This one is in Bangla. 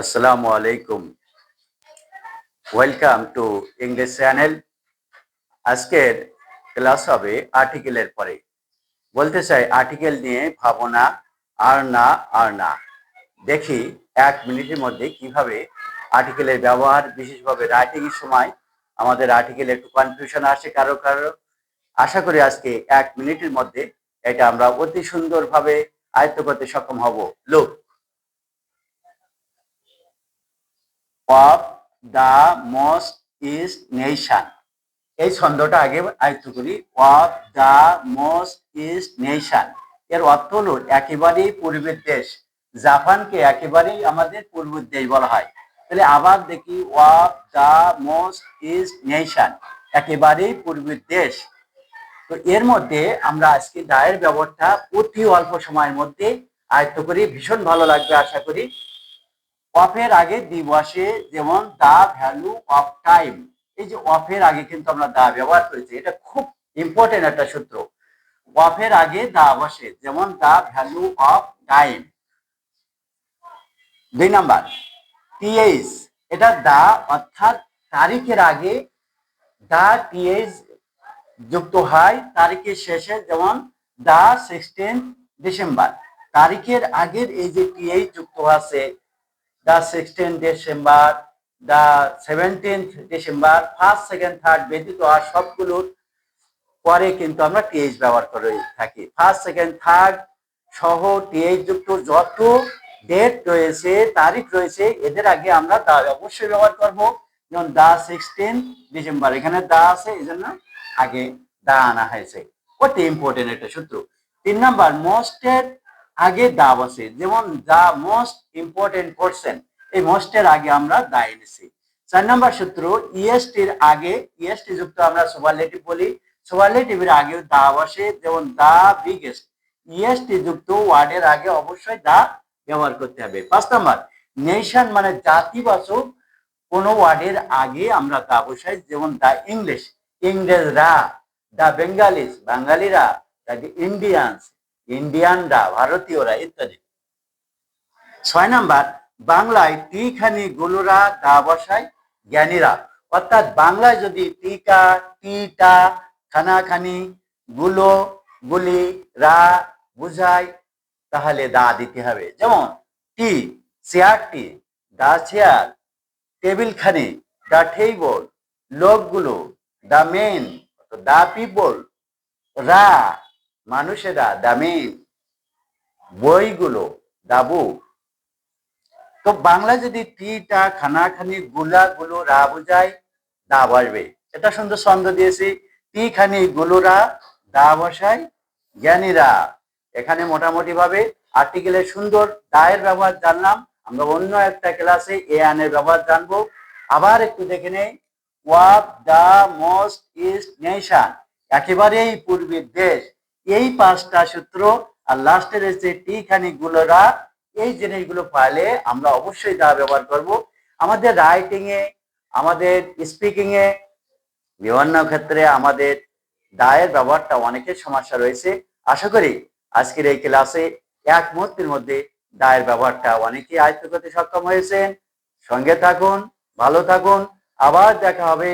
আসসালামু আলাইকুম ওয়েলকাম টু ইংলিশ চ্যানেল আজকের ক্লাস হবে আর্টিকেলের পরে। বলতে চাই আর্টিকেল নিয়ে ভাবনা আর না আর না দেখি এক মিনিটের মধ্যে কীভাবে আর্টিকেলের ব্যবহার, বিশেষভাবে রাইটিং এর সময় আমাদের আর্টিকেলে একটু কনফিউশন আসে কারও কারও। আশা করি আজকে এক মিনিটের মধ্যে এটা আমরা অতি সুন্দরভাবে আয়ত্ত করতে সক্ষম হব। লোক of the most east nation এই ছন্দটা আগে আয়ত্ত করি। Of the most east nation এর অর্থ হলো একেবারেই পূর্বের দেশ। জাপানকে একেবারেই আমাদের পূর্বের দেশ বলা হয়। তাহলে আবার দেখি of the most east nation একেবারেই পূর্বের দেশ। তো এর মধ্যে আমরা আজকে দায়ের ব্যবহারটা অতি অল্প সময়ের মধ্যে আয়ত্ত করি। ভীষণ ভালো লাগবে আশা করি। অফের আগে দি বসে যেমন দা ভ্যালু অফ টাইম এই যে অফের আগে কিন্তু আমরা দা ব্যবহার করেছি, এটা খুব ইম্পর্টেন্ট একটা সূত্র। অফের আগে দা বসে, যেমন দা ভ্যালু অফ টাইম দুই নাম্বার টিএইচ এটা দা অর্থাৎ তারিখের আগে দা টিএইচ যুক্ত হয়, তারিখের শেষে যেমন দা সিক্সটিন ডিসেম্বর তারিখের আগের এই যে টিএইচ যুক্ত আছে the sixteen December the seventeenth December first second third ব্যতীত আর সবগুলোর পরে কিন্তু আমরা টিএইচ ব্যবহার করে থাকি। ফার্স্ট সেকেন্ড থার্ড সহ টিএইচ যুক্ত যত ডেট রয়েছে, তারিখ রয়েছে, এদের আগে আমরা দা অবশ্যই ব্যবহার করব। যেমন দা সিক্সটিন ডিসেম্বর এখানে দা আছে এই জন্য আগে দা আনা হয়েছে। অতি ইম্পর্টেন্ট একটা সূত্র। তিন নাম্বার মোস্টের আগে দা বসে যেমন দা মোস্ট ইম্পর্টেন্ট পার্সন এই মোস্টের আগে আমরা দা এনেছি। চার নাম্বার সূত্র ইএসটির আগে ইএসটি যুক্ত আমরা সুপারলেটিভ বলি। সুপারলেটিভের আগে দা বসে যেমন দা বিগেস্ট। ইএসটি যুক্ত ওয়ার্ডের আগে অবশ্যই দা ব্যবহার করতে হবে। পাঁচ নাম্বার, নেশন মানে জাতিবাচক, কোন ওয়ার্ডের আগে আমরা দা বসাই, যেমন দা ইংলিশ, ইংরেজরা, দা বেঙ্গালিস বাঙালিরা দা ইন্ডিয়ানস ইন্ডিয়ানরা, ভারতীয়রা, ইত্যাদি। ছয় নাম্বার, বাংলায় টিখানি, গুলোরা দা বসায় জ্ঞানীরা। অর্থাৎ বাংলায় যদি টিকা, টিটা, খানাখানি, গুলো, গুলি, রা বুঝায়, তাহলে দা দিতে হবে। যেমন, টি চেয়ারটি দা চেয়ার টেবিল খানি দা টেবল লোকগুলো, দা মেন দা পিপল, রা মানুষেরা দামি বইগুলো, দাবু। তো বাংলা যদি টিটা, খানাখানি গুলা গুলো রা বোঝায় দা বসবে। এটা সুন্দর ছন্দ দিয়েছি। টি খানি গুলোরা দা বসায় জ্ঞানীরা। এখানে মোটামুটি ভাবে আর্টিকেলের সুন্দর দায়ের ব্যবহার জানলাম। আমরা অন্য একটা ক্লাসে এ আনের ব্যবহার জানব। আবার একটু দেখে নেই। Walk the, most, east, nation. একেবারেই পূর্বের দেশ। এই পাঁচটা সূত্র আর লাস্টের এসে টি খানি গুলোরা এই জিনিসগুলো পাইলে আমরা অবশ্যই দা ব্যবহার করব। আমাদের রাইটিং এ, আমাদের স্পিকিং এ, বিভিন্ন ক্ষেত্রে আমাদের দায়ের ব্যবহারটা অনেকের সমস্যা রয়েছে। আশা করি আজকের এই ক্লাসে এক মুহূর্তের মধ্যে দায়ের ব্যবহারটা অনেকেই আয়ত্ত করতে সক্ষম হয়েছেন। সঙ্গে থাকুন, ভালো থাকুন। আবার দেখা হবে।